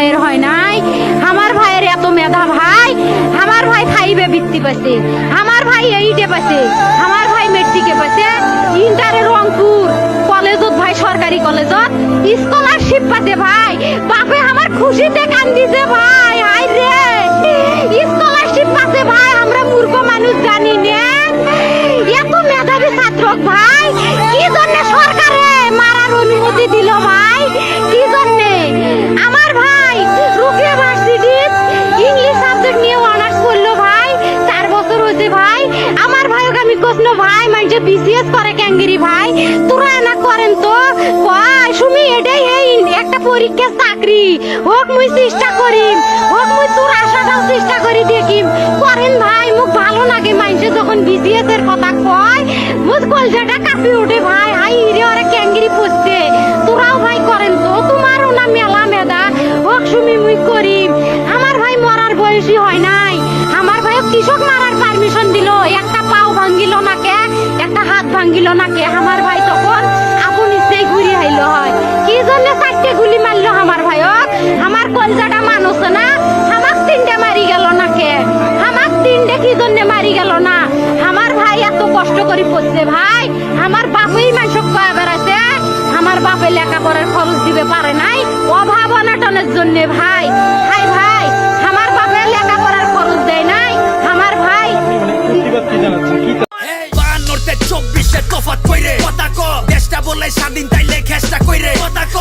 ভাইয়ের হয় নাই? আমার ভাইয়ের এত মেধা ভাই, আমার ভাই ফাইভে বৃত্তি পাশে আমার ভাই এইটে পাশে আমার ভাই মেট্রিকে পাশে ইন্টারে রংপুর কলেজত ভাই সরকারি কলেজত স্কলারশিপ ভাইকে আমি কৃষ্ণ ভাই মানে বিসিএস করে ক্যাঙ্গিরি, ভাই? তোরা না করেন তো? কয়? সুমি, এটাই এই একটা পরীক্ষা চাকরি। হোক, মুই চেষ্টা করি। হোক, মুই তোর আশাটাও চেষ্টা করি দেখিম করেন, ভাই মুখ ভালো লাগে মানুষে যখন বিসিএস এর কথা কয়। মুখ কলজাটা কাঁপি ওঠে, ভাই, হাই রে ওরা ক্যাঙ্গিরি পড়ছে তোরাও, ভাই, করেন তো। তোমারও না মেলা মেদা হোক, সুমি, মুই করি। আমার ভাই মরার বয়সী হয় নাই। আমার ভাই কৃষক মারার পারমিশন দিল। একটা ভাঙ্গিল না কে আমার ভাই তখন আপন ইচ্ছেই ঘুরি আইলো হয়। কি জন্য চারটে গুলি মারলো আমার ভাইক আমার কলজাটা মানুষ না? আমাক তিনটে মারি গেল না কে আমাক তিনটে কি জন্য মারি গেল না? আমার ভাই এত কষ্ট করে পড়ছে ভাই। আমার বাপই মানুষ কয়ে বেড়াইছে। আমার বাপে লেখাপড়ার খরচ দিবে পারে নাই। অভাব অনাটনের জন্য ভাই। ভাই ভাই, আমার বাপে লেখাপড়ার খরচ দেয় নাই। আমার ভাই কফত কইরে। কথা ক দেশটা বলে স্বাধীন তাইলে খেসটা কইরে। কথা ক